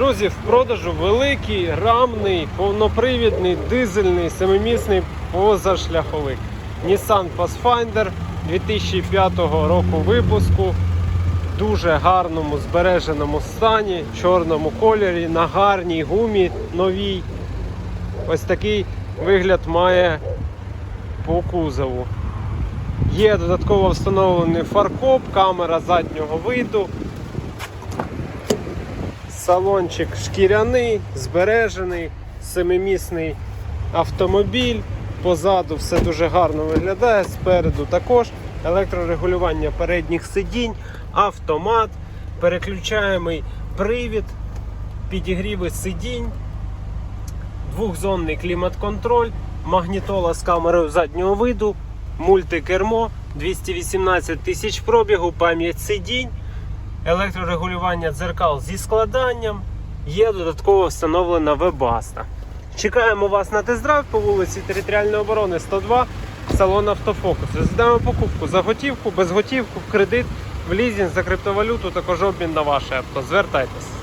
Друзі, в продажу великий, рамний, повнопривідний, дизельний, семимісний позашляховик. Nissan Pathfinder 2005 року випуску. В дуже гарному збереженому стані, чорному кольорі, на гарній гумі новій. Ось такий вигляд має по кузову. Є додатково встановлений фаркоп, камера заднього виду. Салончик шкіряний, збережений, семимісний автомобіль. Позаду все дуже гарно виглядає, спереду також електрорегулювання передніх сидінь, автомат, переключаємий привід, підігріви сидінь, двохзонний клімат-контроль, магнітола з камерою заднього виду, мультикермо, 218 тисяч пробігу, пам'ять сидінь електрорегулювання дзеркал зі складанням. Є додатково встановлена вебаста. Чекаємо вас на тест-драйв по вулиці Територіальної оборони 102, салон Автофокус. Розглядаємо покупку за готівку, без готівку, в кредит, в лізінг, за криптовалюту, також обмін на ваше авто. Звертайтесь.